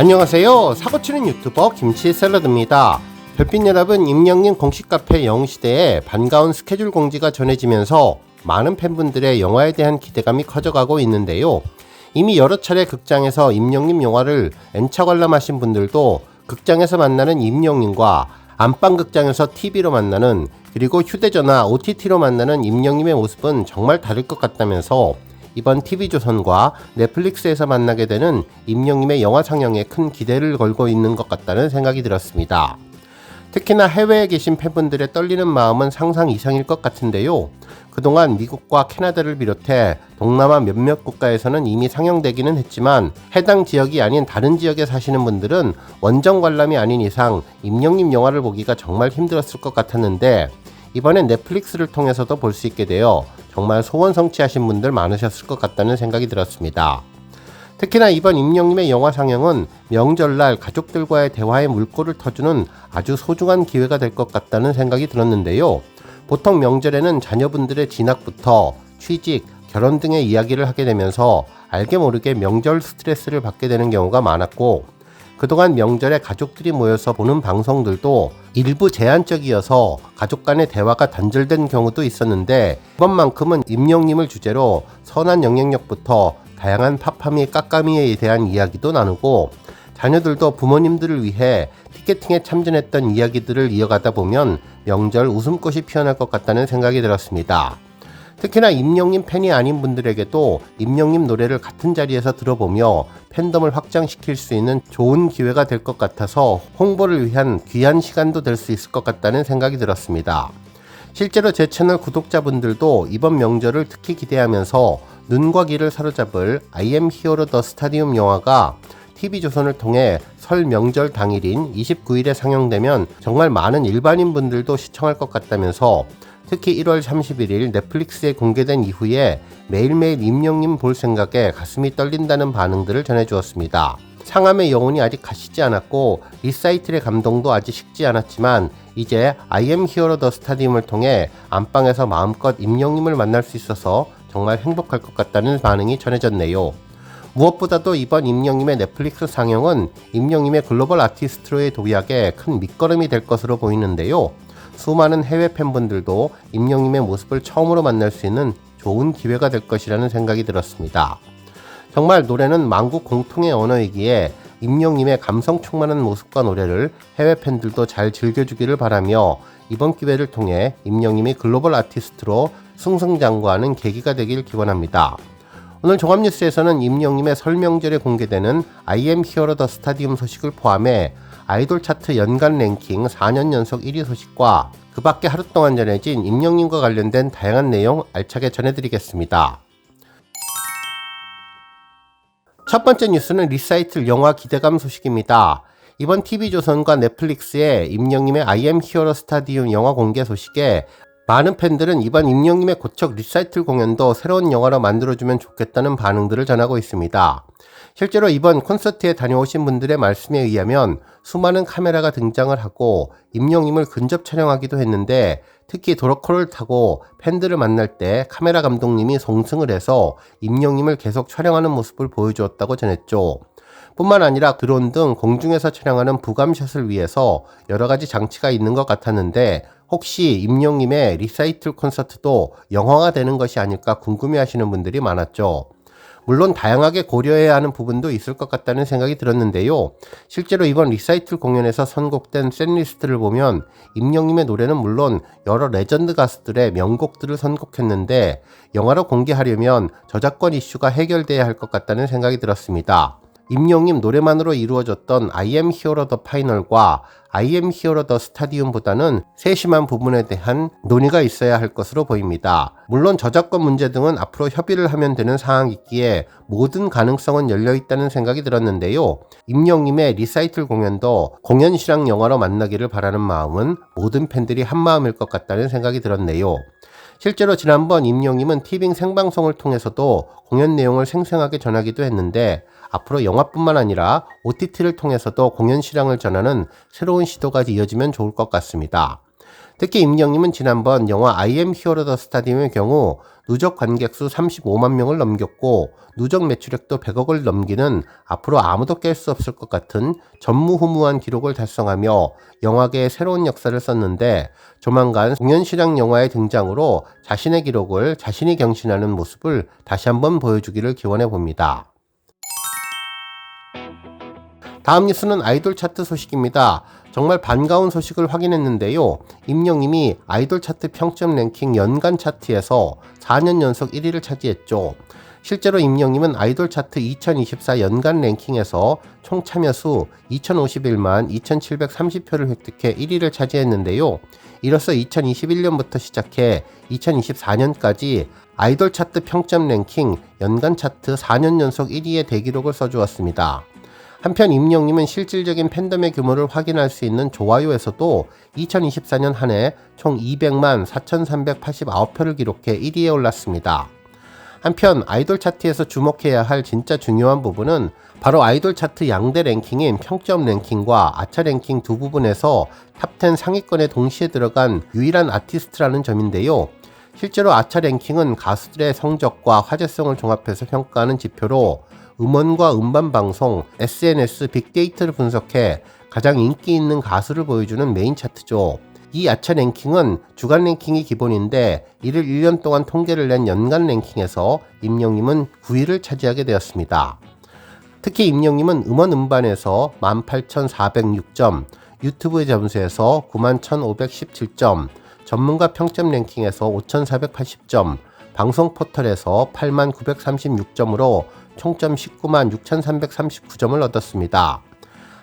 안녕하세요. 사고치는 유튜버 김치 샐러드입니다. 별빛 여러분, 임영님 공식 카페 영시대에 반가운 스케줄 공지가 전해지면서 많은 팬분들의 영화에 대한 기대감이 커져가고 있는데요. 이미 여러 차례 극장에서 임영님 영화를 N차 관람하신 분들도 극장에서 만나는 임영님과 안방극장에서 TV로 만나는 그리고 휴대전화 OTT로 만나는 임영님의 모습은 정말 다를 것 같다면서 이번 TV조선과 넷플릭스에서 만나게 되는 임영님의 영화 상영에 큰 기대를 걸고 있는 것 같다는 생각이 들었습니다. 특히나 해외에 계신 팬분들의 떨리는 마음은 상상 이상일 것 같은데요. 그동안 미국과 캐나다를 비롯해 동남아 몇몇 국가에서는 이미 상영되기는 했지만 해당 지역이 아닌 다른 지역에 사시는 분들은 원정 관람이 아닌 이상 임영님 영화를 보기가 정말 힘들었을 것 같았는데 이번엔 넷플릭스를 통해서도 볼 수 있게 되어 정말 소원 성취하신 분들 많으셨을 것 같다는 생각이 들었습니다. 특히나 이번 임영님의 영화 상영은 명절날 가족들과의 대화의 물꼬를 터주는 아주 소중한 기회가 될 것 같다는 생각이 들었는데요. 보통 명절에는 자녀분들의 진학부터 취직, 결혼 등의 이야기를 하게 되면서 알게 모르게 명절 스트레스를 받게 되는 경우가 많았고 그동안 명절에 가족들이 모여서 보는 방송들도 일부 제한적이어서 가족 간의 대화가 단절된 경우도 있었는데 이번만큼은 임영님을 주제로 선한 영향력부터 다양한 파파미 깎아미에 대한 이야기도 나누고 자녀들도 부모님들을 위해 티켓팅에 참전했던 이야기들을 이어가다 보면 명절 웃음꽃이 피어날 것 같다는 생각이 들었습니다. 특히나 임영님 팬이 아닌 분들에게도 임영님 노래를 같은 자리에서 들어보며 팬덤을 확장시킬 수 있는 좋은 기회가 될 것 같아서 홍보를 위한 귀한 시간도 될 수 있을 것 같다는 생각이 들었습니다. 실제로 제 채널 구독자분들도 이번 명절을 특히 기대하면서 눈과 귀를 사로잡을 I am Hero the Stadium 영화가 TV조선을 통해 설 명절 당일인 29일에 상영되면 정말 많은 일반인 분들도 시청할 것 같다면서 특히 1월 31일 넷플릭스에 공개된 이후에 매일매일 임영님 볼 생각에 가슴이 떨린다는 반응들을 전해주었습니다. 상암의 영혼이 아직 가시지 않았고 리사이틀의 감동도 아직 식지 않았지만 이제 am Hero the Stadium을 통해 안방에서 마음껏 임영님을 만날 수 있어서 정말 행복할 것 같다는 반응이 전해졌네요. 무엇보다도 이번 임영님의 넷플릭스 상영은 임영님의 글로벌 아티스트로의 도약에 큰 밑거름이 될 것으로 보이는데요. 수많은 해외 팬분들도 임영님의 모습을 처음으로 만날 수 있는 좋은 기회가 될 것이라는 생각이 들었습니다. 정말 노래는 만국 공통의 언어이기에 임영님의 감성 충만한 모습과 노래를 해외 팬들도 잘 즐겨주기를 바라며 이번 기회를 통해 임영님이 글로벌 아티스트로 승승장구하는 계기가 되길 기원합니다. 오늘 종합뉴스에서는 임영님의 설명절에 공개되는 I am Hero the Stadium 소식을 포함해 아이돌 차트 연간 랭킹 4년 연속 1위 소식과 그 밖에 하루 동안 전해진 임영님과 관련된 다양한 내용 알차게 전해드리겠습니다. 첫 번째 뉴스는 리사이틀 영화 기대감 소식입니다. 이번 TV조선과 넷플릭스의 임영님의 I am Hero 스타디움 영화 공개 소식에 많은 팬들은 이번 임영님의 고척 리사이틀 공연도 새로운 영화로 만들어주면 좋겠다는 반응들을 전하고 있습니다. 실제로 이번 콘서트에 다녀오신 분들의 말씀에 의하면 수많은 카메라가 등장을 하고 임영님을 근접 촬영하기도 했는데 특히 도로코를 타고 팬들을 만날 때 카메라 감독님이 송승을 해서 임영님을 계속 촬영하는 모습을 보여주었다고 전했죠. 뿐만 아니라 드론 등 공중에서 촬영하는 부감샷을 위해서 여러 가지 장치가 있는 것 같았는데 혹시 임영님의 리사이틀 콘서트도 영화가 되는 것이 아닐까 궁금해 하시는 분들이 많았죠. 물론 다양하게 고려해야 하는 부분도 있을 것 같다는 생각이 들었는데요. 실제로 이번 리사이틀 공연에서 선곡된 샌리스트를 보면 임영님의 노래는 물론 여러 레전드 가수들의 명곡들을 선곡했는데 영화로 공개하려면 저작권 이슈가 해결돼야 할 것 같다는 생각이 들었습니다. 임영님 노래만으로 이루어졌던 I am Hero the Final과 I am Hero the Stadium보다는 세심한 부분에 대한 논의가 있어야 할 것으로 보입니다. 물론 저작권 문제 등은 앞으로 협의를 하면 되는 상황이기에 모든 가능성은 열려 있다는 생각이 들었는데요. 임영님의 리사이틀 공연도 공연 실황 영화로 만나기를 바라는 마음은 모든 팬들이 한 마음일 것 같다는 생각이 들었네요. 실제로 지난번 임영님은 티빙 생방송을 통해서도 공연 내용을 생생하게 전하기도 했는데 앞으로 영화뿐만 아니라 OTT를 통해서도 공연 실황을 전하는 새로운 시도가 이어지면 좋을 것 같습니다. 특히 임영님은 지난번 영화 I am Hero the Stadium의 경우 누적 관객 수 35만 명을 넘겼고 누적 매출액도 100억을 넘기는 앞으로 아무도 깰 수 없을 것 같은 전무후무한 기록을 달성하며 영화계의 새로운 역사를 썼는데 조만간 공연 실황 영화의 등장으로 자신의 기록을 자신이 경신하는 모습을 다시 한번 보여주기를 기원해 봅니다. 다음 뉴스는 아이돌 차트 소식입니다. 정말 반가운 소식을 확인했는데요. 임영님이 아이돌 차트 평점 랭킹 연간 차트에서 4년 연속 1위를 차지했죠. 실제로 임영님은 아이돌 차트 2024 연간 랭킹에서 총 참여 수 2051만 2730표를 획득해 1위를 차지했는데요. 이로써 2021년부터 시작해 2024년까지 아이돌 차트 평점 랭킹 연간 차트 4년 연속 1위의 대기록을 써주었습니다. 한편 임영님은 실질적인 팬덤의 규모를 확인할 수 있는 좋아요에서도 2024년 한 해 총 200만 4,389표를 기록해 1위에 올랐습니다. 한편 아이돌 차트에서 주목해야 할 진짜 중요한 부분은 바로 아이돌 차트 양대 랭킹인 평점 랭킹과 아차 랭킹 두 부분에서 탑10 상위권에 동시에 들어간 유일한 아티스트라는 점인데요. 실제로 아차 랭킹은 가수들의 성적과 화제성을 종합해서 평가하는 지표로 음원과 음반 방송, SNS, 빅데이터를 분석해 가장 인기 있는 가수를 보여주는 메인 차트죠. 이 아차 랭킹은 주간 랭킹이 기본인데 이를 1년 동안 통계를 낸 연간 랭킹에서 임영님은 9위를 차지하게 되었습니다. 특히 임영님은 음원 음반에서 18,406점, 유튜브의 점수에서 91,517점, 전문가 평점 랭킹에서 5,480점, 방송 포털에서 8,936점으로 총점 19만 6,339점을 얻었습니다.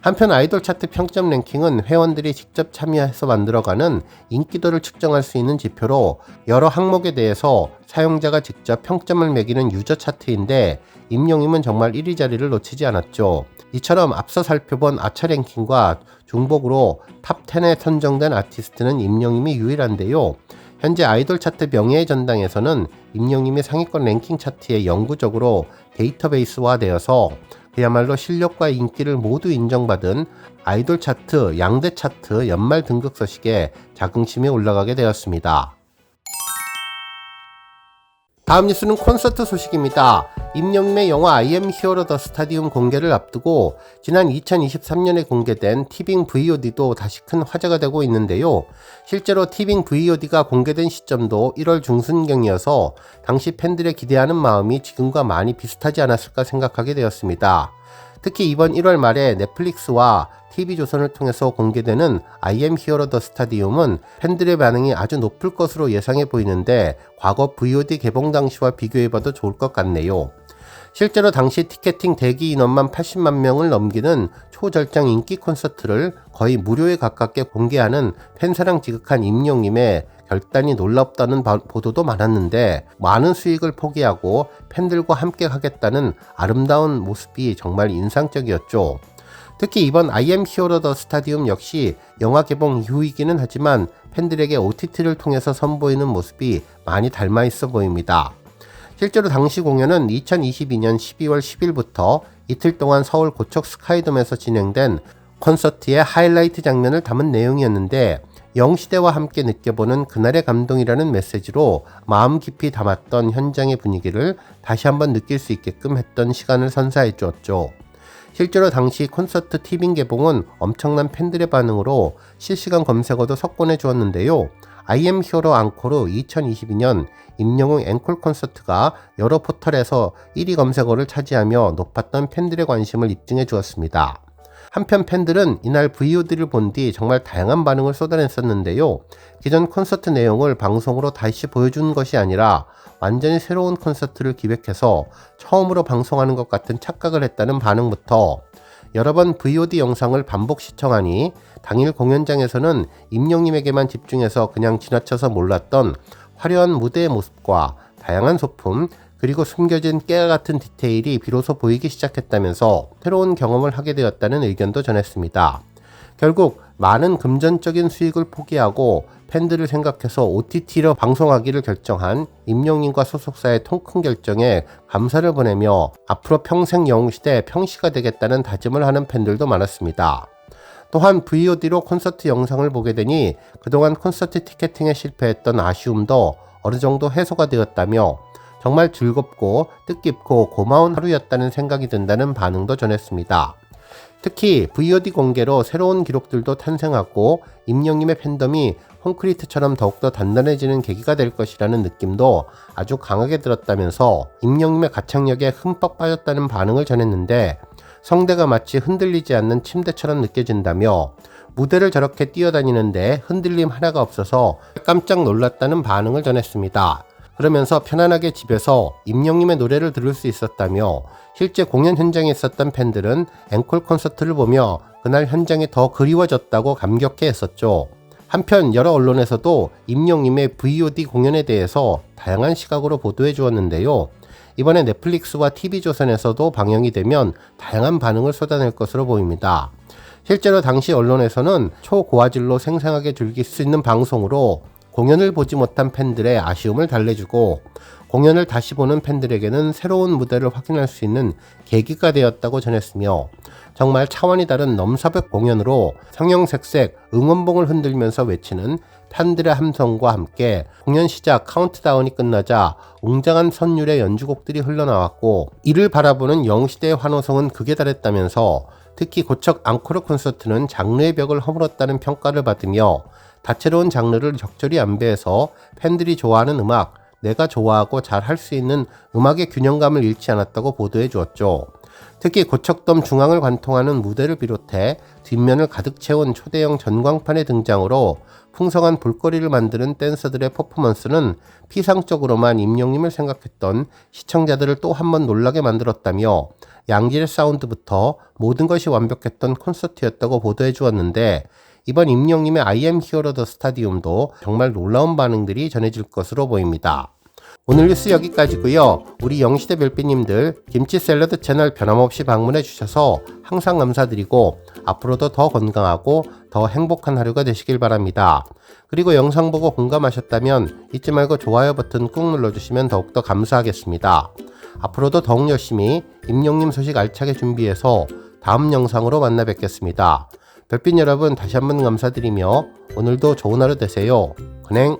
한편 아이돌 차트 평점 랭킹은 회원들이 직접 참여해서 만들어가는 인기도를 측정할 수 있는 지표로 여러 항목에 대해서 사용자가 직접 평점을 매기는 유저 차트인데 임용임은 정말 1위 자리를 놓치지 않았죠. 이처럼 앞서 살펴본 아차 랭킹과 중복으로 탑 10에 선정된 아티스트는 임영임이 유일한데요. 현재 아이돌 차트 명예의 전당에서는 임영임이 상위권 랭킹 차트에 영구적으로 데이터베이스화되어서 그야말로 실력과 인기를 모두 인정받은 아이돌 차트, 양대 차트 연말 등극 서식에 자긍심이 올라가게 되었습니다. 다음 뉴스는 콘서트 소식입니다. 임영림의 영화 I am Hero the Stadium 공개를 앞두고 지난 2023년에 공개된 티빙 VOD도 다시 큰 화제가 되고 있는데요. 실제로 티빙 VOD가 공개된 시점도 1월 중순경이어서 당시 팬들의 기대하는 마음이 지금과 많이 비슷하지 않았을까 생각하게 되었습니다. 특히 이번 1월 말에 넷플릭스와 TV조선을 통해서 공개되는 I am Hero the Stadium은 팬들의 반응이 아주 높을 것으로 예상해 보이는데 과거 VOD 개봉 당시와 비교해봐도 좋을 것 같네요. 실제로 당시 티켓팅 대기 인원만 80만 명을 넘기는 초절정 인기 콘서트를 거의 무료에 가깝게 공개하는 팬사랑 지극한 임용님의 결단이 놀랍다는 보도도 많았는데 많은 수익을 포기하고 팬들과 함께 하겠다는 아름다운 모습이 정말 인상적이었죠. 특히 이번 I am Hero the Stadium 역시 영화 개봉 이후이기는 하지만 팬들에게 OTT를 통해서 선보이는 모습이 많이 닮아 있어 보입니다. 실제로 당시 공연은 2022년 12월 10일부터 이틀 동안 서울 고척 스카이돔에서 진행된 콘서트의 하이라이트 장면을 담은 내용이었는데 영시대와 함께 느껴보는 그날의 감동이라는 메시지로 마음 깊이 담았던 현장의 분위기를 다시 한번 느낄 수 있게끔 했던 시간을 선사해 주었죠. 실제로 당시 콘서트 티빙 개봉은 엄청난 팬들의 반응으로 실시간 검색어도 석권해 주었는데요. IM 히어로 앙코르 2022년 임영웅 앵콜 콘서트가 여러 포털에서 1위 검색어를 차지하며 높았던 팬들의 관심을 입증해 주었습니다. 한편 팬들은 이날 VOD를 본 뒤 정말 다양한 반응을 쏟아냈었는데요. 기존 콘서트 내용을 방송으로 다시 보여준 것이 아니라 완전히 새로운 콘서트를 기획해서 처음으로 방송하는 것 같은 착각을 했다는 반응부터 여러 번 VOD 영상을 반복 시청하니 당일 공연장에서는 임영님에게만 집중해서 그냥 지나쳐서 몰랐던 화려한 무대의 모습과 다양한 소품, 그리고 숨겨진 깨알 같은 디테일이 비로소 보이기 시작했다면서 새로운 경험을 하게 되었다는 의견도 전했습니다. 결국 많은 금전적인 수익을 포기하고 팬들을 생각해서 OTT로 방송하기를 결정한 임영님과 소속사의 통큰 결정에 감사를 보내며 앞으로 평생 영웅시대 평시가 되겠다는 다짐을 하는 팬들도 많았습니다. 또한 VOD로 콘서트 영상을 보게 되니 그동안 콘서트 티켓팅에 실패했던 아쉬움도 어느 정도 해소가 되었다며 정말 즐겁고 뜻깊고 고마운 하루였다는 생각이 든다는 반응도 전했습니다. 특히 VOD 공개로 새로운 기록들도 탄생하고 임영님의 팬덤이 콘크리트처럼 더욱더 단단해지는 계기가 될 것이라는 느낌도 아주 강하게 들었다면서 임영님의 가창력에 흠뻑 빠졌다는 반응을 전했는데 성대가 마치 흔들리지 않는 침대처럼 느껴진다며 무대를 저렇게 뛰어다니는데 흔들림 하나가 없어서 깜짝 놀랐다는 반응을 전했습니다. 그러면서 편안하게 집에서 임영님의 노래를 들을 수 있었다며 실제 공연 현장에 있었던 팬들은 앵콜 콘서트를 보며 그날 현장이 더 그리워졌다고 감격해 했었죠. 한편 여러 언론에서도 임영님의 VOD 공연에 대해서 다양한 시각으로 보도해 주었는데요. 이번에 넷플릭스와 TV조선에서도 방영이 되면 다양한 반응을 쏟아낼 것으로 보입니다. 실제로 당시 언론에서는 초고화질로 생생하게 즐길 수 있는 방송으로 공연을 보지 못한 팬들의 아쉬움을 달래주고 공연을 다시 보는 팬들에게는 새로운 무대를 확인할 수 있는 계기가 되었다고 전했으며 정말 차원이 다른 넘사벽 공연으로 성형색색 응원봉을 흔들면서 외치는 팬들의 함성과 함께 공연 시작 카운트다운이 끝나자 웅장한 선율의 연주곡들이 흘러나왔고 이를 바라보는 영시대의 환호성은 극에 달했다면서 특히 고척 앙코르 콘서트는 장르의 벽을 허물었다는 평가를 받으며 다채로운 장르를 적절히 안배해서 팬들이 좋아하는 음악, 내가 좋아하고 잘 할 수 있는 음악의 균형감을 잃지 않았다고 보도해 주었죠. 특히 고척돔 중앙을 관통하는 무대를 비롯해 뒷면을 가득 채운 초대형 전광판의 등장으로 풍성한 볼거리를 만드는 댄서들의 퍼포먼스는 피상적으로만 임영님을 생각했던 시청자들을 또 한 번 놀라게 만들었다며 양질 사운드부터 모든 것이 완벽했던 콘서트였다고 보도해 주었는데 이번 임영님의 I am Hero the 스타디움도 정말 놀라운 반응들이 전해질 것으로 보입니다. 오늘 뉴스 여기까지고요. 우리 영시대 별빛님들 김치 샐러드 채널 변함없이 방문해 주셔서 항상 감사드리고 앞으로도 더 건강하고 더 행복한 하루가 되시길 바랍니다. 그리고 영상 보고 공감하셨다면 잊지 말고 좋아요 버튼 꾹 눌러주시면 더욱더 감사하겠습니다. 앞으로도 더욱 열심히 임용님 소식 알차게 준비해서 다음 영상으로 만나 뵙겠습니다. 별빛 여러분 다시 한번 감사드리며 오늘도 좋은 하루 되세요. 근행